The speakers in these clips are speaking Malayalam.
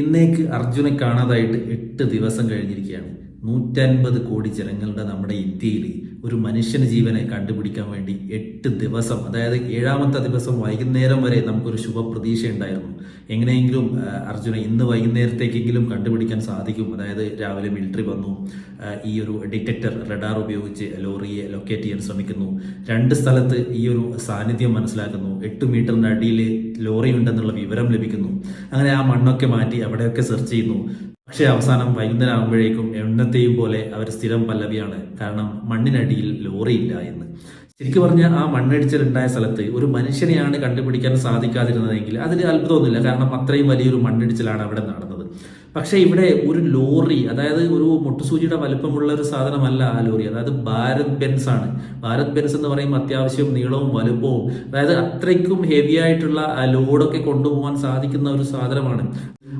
ഇന്നേക്ക് അർജുനെ കാണാതായിട്ട് എട്ട് ദിവസം കഴിഞ്ഞിരിക്കുകയാണ്. നൂറ്റൻപത് കോടി ജനങ്ങളുടെ നമ്മുടെ ഇന്ത്യയിൽ ഒരു മനുഷ്യന് ജീവനെ കണ്ടുപിടിക്കാൻ വേണ്ടി എട്ട് ദിവസം അതായത് ഏഴാമത്തെ ദിവസം വൈകുന്നേരം വരെ നമുക്കൊരു ശുഭപ്രതീക്ഷ ഉണ്ടായിരുന്നു. എങ്ങനെയെങ്കിലും അർജുന ഇന്ന് വൈകുന്നേരത്തേക്കെങ്കിലും കണ്ടുപിടിക്കാൻ സാധിക്കും. അതായത് രാവിലെ മിലിറ്ററി വന്നു ഈ ഒരു ഡിറ്റക്ടർ റഡാർ ഉപയോഗിച്ച് ലോറിയെ ലൊക്കേറ്റ് ചെയ്യാൻ ശ്രമിക്കുന്നു. രണ്ട് സ്ഥലത്ത് ഈ ഒരു സാന്നിധ്യം മനസ്സിലാക്കുന്നു. എട്ട് മീറ്ററിന്റെ അടിയിൽ ലോറി ഉണ്ടെന്നുള്ള വിവരം ലഭിക്കുന്നു. അങ്ങനെ ആ മണ്ണൊക്കെ മാറ്റി അവിടെയൊക്കെ സെർച്ച് ചെയ്യുന്നു. പക്ഷേ അവസാനം വൈകുന്നേരം ആകുമ്പോഴേക്കും എണ്ണത്തെയും പോലെ അവർ സ്ഥിരം പല്ലവിയാണ്. കാരണം മണ്ണിനടിയിൽ ലോറിയില്ല എന്ന്. ശരിക്കും പറഞ്ഞാൽ ആ മണ്ണിടിച്ചിലുണ്ടായ സ്ഥലത്ത് ഒരു മനുഷ്യനെയാണ് കണ്ടുപിടിക്കാൻ സാധിക്കാതിരുന്നതെങ്കിൽ അതിൽ അത്ഭുതമൊന്നുമില്ല. കാരണം അത്രയും വലിയൊരു മണ്ണിടിച്ചിലാണ് അവിടെ നടന്നത്. പക്ഷേ ഇവിടെ ഒരു ലോറി അതായത് ഒരു മുട്ടുസൂചിയുടെ വലുപ്പമുള്ള ഒരു സാധനമല്ല ആ ലോറി. അതായത് ഭാരത് ബെൻസ് ആണ്. ഭാരത് ബെൻസ് എന്ന് പറയുമ്പോൾ അത്യാവശ്യം നീളവും വലുപ്പവും അതായത് അത്രയ്ക്കും ഹെവി ആയിട്ടുള്ള ലോഡൊക്കെ കൊണ്ടുപോകാൻ സാധിക്കുന്ന ഒരു സാധനമാണ്.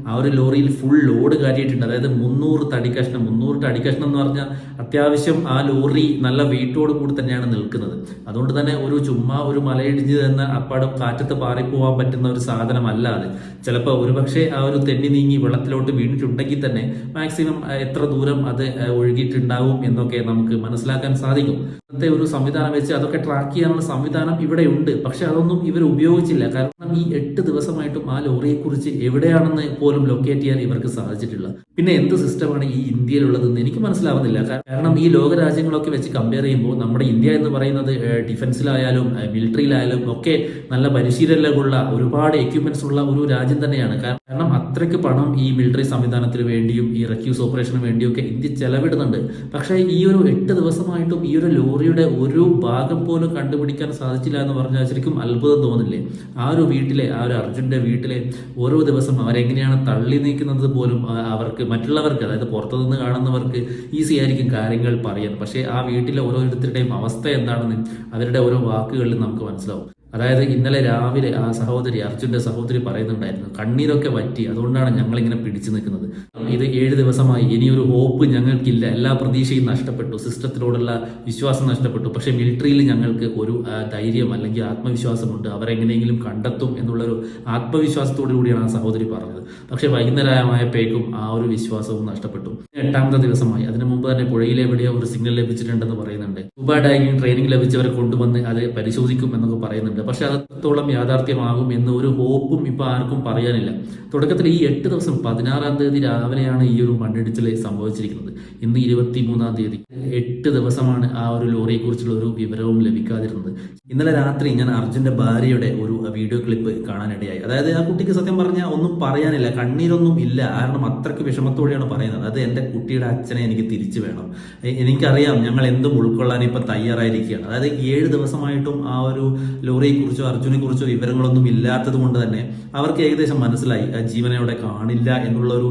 ആ ഒരു ലോറിയിൽ ഫുൾ ലോഡ് കയറ്റിയിട്ടുണ്ട് അതായത് മുന്നൂറ് തടി കഷ്ണം. മുന്നൂറ് തടി കഷ്ണം എന്ന് പറഞ്ഞാൽ അത്യാവശ്യം ആ ലോറി നല്ല വെയിറ്റോട് കൂടി തന്നെയാണ് നിൽക്കുന്നത്. അതുകൊണ്ട് തന്നെ ഒരു ചുമ്മാ ഒരു മലയിടിഞ്ഞ് തന്നെ അപ്പാടും കാറ്റത്ത് പാറിപ്പോവാൻ പറ്റുന്ന ഒരു സാധനമല്ല അത്. ചിലപ്പോൾ ഒരുപക്ഷെ ആ ഒരു തെന്നി നീങ്ങി വെള്ളത്തിലോട്ട് വീണിട്ടുണ്ടെങ്കിൽ തന്നെ മാക്സിമം എത്ര ദൂരം അത് ഒഴുകിയിട്ടുണ്ടാവും എന്നൊക്കെ നമുക്ക് മനസ്സിലാക്കാൻ സാധിക്കും. ഇന്നത്തെ ഒരു സംവിധാനം വെച്ച് അതൊക്കെ ട്രാക്ക് ചെയ്യാനുള്ള സംവിധാനം ഇവിടെ ഉണ്ട് പക്ഷെ അതൊന്നും ഇവർ ഉപയോഗിച്ചില്ല. കാരണം ഈ എട്ട് ദിവസമായിട്ടും ആ ലോറിയെക്കുറിച്ച് എവിടെയാണെന്ന് പോലും ലൊക്കേറ്റ് ചെയ്യാൻ ഇവർക്ക് സാധിച്ചിട്ടില്ല. പിന്നെ എന്ത് സിസ്റ്റമാണ് ഈ ഇന്ത്യയിലുള്ളതെന്ന് എനിക്ക് മനസ്സിലാവുന്നില്ല. കാരണം ഈ ലോക രാജ്യങ്ങളൊക്കെ വെച്ച് കമ്പയർ ചെയ്യുമ്പോൾ നമ്മുടെ ഇന്ത്യ എന്ന് പറയുന്നത് ഡിഫൻസിലായാലും മിലിറ്ററിയിലായാലും ഒക്കെ നല്ല പരിശീലനമുള്ള ഒരുപാട് എക്യുപ്മെന്റ്സ് ഉള്ള ഒരു രാജ്യം തന്നെയാണ്. കാരണം അത്രയ്ക്ക് പണം ഈ മിലിറ്ററി സംവിധാനത്തിന് വേണ്ടിയും ഈ റെക്യൂസ് ഓപ്പറേഷന് വേണ്ടിയും ഒക്കെ ഇന്ത്യ ചെലവിടുന്നുണ്ട്. പക്ഷേ ഈ ഒരു എട്ട് ദിവസമായിട്ടും ഈ ഒരു ലോറിയുടെ ഒരു ഭാഗം പോലും കണ്ടുപിടിക്കാൻ സാധിച്ചില്ല എന്ന് പറഞ്ഞാൽ ശരിക്കും അത്ഭുതം തോന്നില്ലേ? ആ ഒരു വീട്ടിലെ ആ ഒരു അർജുന്റെ വീട്ടിലെ ഓരോ ദിവസം അവരെങ്ങനെയാണ് തള്ളി നീക്കുന്നത് പോലും അവർക്ക് മറ്റുള്ളവർക്ക് അതായത് പുറത്തുനിന്ന് കാണുന്നവർക്ക് ഈസി ആയിരിക്കും കാര്യങ്ങൾ പറയുന്നത്. പക്ഷേ ആ വീട്ടിലെ ഓരോരുത്തരുടെയും അവസ്ഥ എന്താണെന്ന് അവരുടെ ഓരോ വാക്കുകളിൽ നമുക്ക് മനസ്സിലാവും. അതായത് ഇന്നലെ രാവിലെ ആ സഹോദരി അർജുന്റെ സഹോദരി പറയുന്നുണ്ടായിരുന്നു കണ്ണീരൊക്കെ വറ്റി അതുകൊണ്ടാണ് ഞങ്ങൾ ഇങ്ങനെ പിടിച്ചു നിൽക്കുന്നത്. ഇത് ഏഴ് ദിവസമായി ഇനിയൊരു ഹോപ്പ് ഞങ്ങൾക്കില്ല. എല്ലാ പ്രതീക്ഷയും നഷ്ടപ്പെട്ടു സിസ്റ്റത്തിനോടുള്ള വിശ്വാസം നഷ്ടപ്പെട്ടു. പക്ഷേ മിലിറ്ററിയിൽ ഞങ്ങൾക്ക് ഒരു ധൈര്യം അല്ലെങ്കിൽ ആത്മവിശ്വാസമുണ്ട്. അവരെങ്ങനെയെങ്കിലും കണ്ടെത്തും എന്നുള്ളൊരു ആത്മവിശ്വാസത്തോടു കൂടിയാണ് ആ സഹോദരി പറഞ്ഞത്. പക്ഷേ വൈകുന്നേരമായപ്പോഴേക്കും ആ ഒരു വിശ്വാസവും നഷ്ടപ്പെട്ടു. എട്ടാമത്തെ ദിവസമായി. അതിനു മുമ്പ് തന്നെ പുഴയിൽ എവിടെയോ ഒരു സിഗ്നൽ ലഭിച്ചിട്ടുണ്ടെന്ന് പറയുന്നുണ്ട്. സ്കൂബ ഡൈവിംഗ് ട്രെയിനിങ് ലഭിച്ചവരെ കൊണ്ടുവന്ന് അത് പരിശോധിക്കും എന്നൊക്കെ പറയുന്നുണ്ട്. പക്ഷെ അത്രത്തോളം യാഥാർത്ഥ്യമാകും എന്ന് ഒരു ഹോപ്പും ഇപ്പൊ ആർക്കും പറയാനില്ല. തുടക്കത്തിൽ ഈ എട്ട് ദിവസം പതിനാറാം തീയതി രാവിലെയാണ് ഈ ഒരു മണ്ണിടിച്ചിൽ സംഭവിച്ചിരിക്കുന്നത്. ഇന്ന് ഇരുപത്തി മൂന്നാം തീയതി എട്ട് ദിവസമാണ് ആ ഒരു ലോറിയെ കുറിച്ചുള്ള ഒരു വിവരവും ലഭിക്കാതിരുന്നത്. ഇന്നലെ രാത്രി ഞാൻ അർജുന്റെ ഭാര്യയുടെ ഒരു വീഡിയോ ക്ലിപ്പ് കാണാനിടയായി. അതായത് ആ കുട്ടിക്ക് സത്യം പറഞ്ഞാൽ ഒന്നും പറയാനില്ല. കണ്ണീരൊന്നും ഇല്ല. കാരണം അത്രയ്ക്ക് വിഷമത്തോടെയാണ് പറയുന്നത്. അത് എന്റെ കുട്ടിയുടെ അച്ഛനെ എനിക്ക് തിരിച്ചു വേണം. എനിക്കറിയാം ഞങ്ങൾ എന്തും ഉൾക്കൊള്ളാൻ ഇപ്പം തയ്യാറായിരിക്കുകയാണ്. അതായത് ഏഴ് ദിവസമായിട്ടും ആ ഒരു ലോറിയെ കുറിച്ചോ അർജുനെ കുറിച്ചോ വിവരങ്ങളൊന്നും ഇല്ലാത്തത് കൊണ്ട് തന്നെ അവർക്ക് ഏകദേശം മനസ്സിലായി ജീവനെ അവിടെ കാണില്ല എന്നുള്ള ഒരു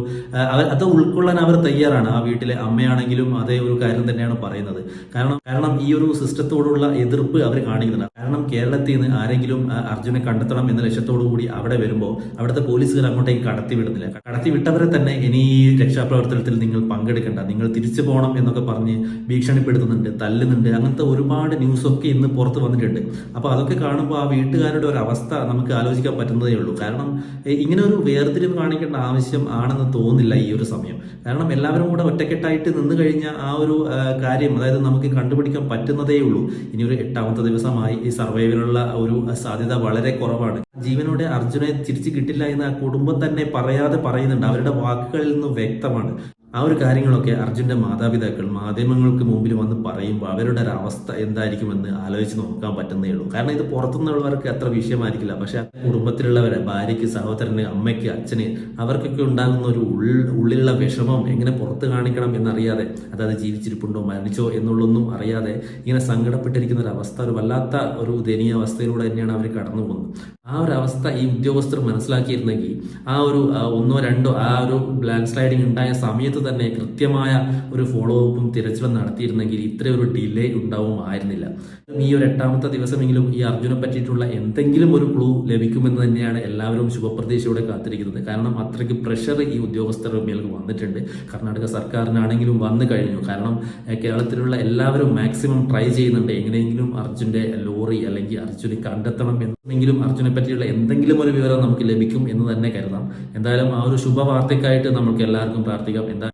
അത് ഉൾക്കൊള്ളാൻ അവർ തയ്യാറാണ്. ആ വീട്ടിലെ അമ്മയാണെങ്കിലും അതേ ഒരു കാര്യം തന്നെയാണ് പറയുന്നത്. കാരണം കാരണം ഈ ഒരു സിസ്റ്റത്തോടുള്ള എതിർപ്പ് അവർ കാണിക്കുന്നുണ്ട് കാരണം കേരളത്തിൽ നിന്ന് ആരെങ്കിലും അർജുനെ കണ്ടെത്തണം എന്ന ലക്ഷ്യത്തോടു കൂടി അവിടെ വരുമ്പോൾ അവിടുത്തെ പോലീസുകാർ അങ്ങോട്ടേക്ക് കടത്തി വിടുന്നില്ല. കടത്തി വിട്ടവരെ തന്നെ ഇനി ഈ രക്ഷാപ്രവർത്തനത്തിൽ നിങ്ങൾ പങ്കെടുക്കേണ്ട. നിങ്ങൾ തിരിച്ചു പോകണം എന്നൊക്കെ പറഞ്ഞ് ഭീഷണിപ്പെടുത്തുന്നുണ്ട് തല്ലുന്നുണ്ട്. അങ്ങനത്തെ ഒരുപാട് ന്യൂസൊക്കെ ഇന്ന് പുറത്ത് വന്നിട്ടുണ്ട്. അപ്പോൾ അതൊക്കെ കാണുമ്പോൾ ആ വീട്ടുകാരുടെ ഒരു അവസ്ഥ നമുക്ക് ആലോചിക്കാൻ പറ്റുന്നതേ ഉള്ളൂ. കാരണം ഇങ്ങനെ ഒരു വേർതിരിവ് കാണിക്കേണ്ട ആവശ്യം ആണെന്ന് തോന്നില്ല ഈ ഒരു സമയം. കാരണം എല്ലാവരും കൂടെ ഒറ്റക്കെട്ടായിട്ട് നിന്ന് കഴിഞ്ഞ ആ ഒരു കാര്യം അതായത് നമുക്ക് കണ്ടുപിടിക്കാൻ പറ്റുന്നതേ ഉള്ളൂ. ഇനി ഒരു എട്ടാമത്തെ ദിവസമായി ഈ സർവൈവിനുള്ള ഒരു സാധ്യത വളരെ കുറവാണ്. ജീവനോടെ അർജുനെ തിരിച്ചു കിട്ടില്ല എന്ന് ആ കുടുംബം തന്നെ പറയാതെ പറയുന്നുണ്ട്. അവരുടെ വാക്കുകളിൽ നിന്ന് വ്യക്തമാണ്. ആ ഒരു കാര്യങ്ങളൊക്കെ അർജുന്റെ മാതാപിതാക്കൾ മാധ്യമങ്ങൾക്ക് മുമ്പിൽ വന്ന് പറയുമ്പോൾ അവരുടെ ഒരു അവസ്ഥ എന്തായിരിക്കുമെന്ന് ആലോചിച്ച് നോക്കാൻ പറ്റുന്നേ ഉള്ളൂ. കാരണം ഇത് പുറത്തുനിന്നുള്ളവർക്ക് അത്ര വിഷയമായിരിക്കില്ല. പക്ഷെ കുടുംബത്തിലുള്ളവരെ ഭാര്യയ്ക്ക് സഹോദരന് അമ്മയ്ക്ക് അച്ഛന് അവർക്കൊക്കെ ഉണ്ടാകുന്ന ഒരു ഉള്ളിലുള്ള വിഷമം എങ്ങനെ പുറത്ത് കാണിക്കണം എന്നറിയാതെ അതായത് ജീവിച്ചിരിപ്പുണ്ടോ മരണിച്ചോ എന്നുള്ളൊന്നും അറിയാതെ ഇങ്ങനെ സങ്കടപ്പെട്ടിരിക്കുന്ന ഒരു അവസ്ഥ ഒരു വല്ലാത്ത ഒരു ദയനീയ അവസ്ഥയിലൂടെ തന്നെയാണ് അവർ കടന്നു പോകുന്നത്. ആ ഒരു അവസ്ഥ ഈ ഉദ്യോഗസ്ഥർ മനസ്സിലാക്കിയിരുന്നെങ്കിൽ ആ ഒരു ഒന്നോ രണ്ടോ ആ ഒരു ലാൻഡ് സ്ലൈഡിങ് ഉണ്ടായ സമയത്ത് തന്നെ കൃത്യമായ ഒരു ഫോളോ അപ്പും തിരച്ചിലും നടത്തിയിരുന്നെങ്കിൽ ഇത്ര ഒരു ഡിലേ ഉണ്ടാവുമായിരുന്നില്ല ഈ ഒരു എട്ടാമത്തെ ദിവസമെങ്കിലും ഈ അർജുനെ പറ്റിയിട്ടുള്ള എന്തെങ്കിലും ഒരു ക്ലൂ ലഭിക്കുമെന്ന് തന്നെയാണ് എല്ലാവരും ശുഭപ്രതീക്ഷയോടെ കാത്തിരിക്കുന്നത്. കാരണം അത്രയ്ക്ക് പ്രഷർ ഈ ഉദ്യോഗസ്ഥരുടെ മേൽ വന്നിട്ടുണ്ട്. കർണാടക സർക്കാരിനാണെങ്കിലും വന്നു കഴിഞ്ഞു. കാരണം കേരളത്തിലുള്ള എല്ലാവരും മാക്സിമം ട്രൈ ചെയ്യുന്നുണ്ട്. എങ്ങനെയെങ്കിലും അർജുന്റെ ലോറി അല്ലെങ്കിൽ അർജുനെ കണ്ടെത്തണം എന്നെങ്കിലും അർജുനെ പറ്റിയുള്ള എന്തെങ്കിലും ഒരു വിവരം നമുക്ക് ലഭിക്കും എന്ന് തന്നെ കരുതാം. എന്തായാലും ആ ഒരു ശുഭവാർത്തയ്ക്കായിട്ട് നമുക്ക് എല്ലാവർക്കും പ്രാർത്ഥിക്കാം. എന്താ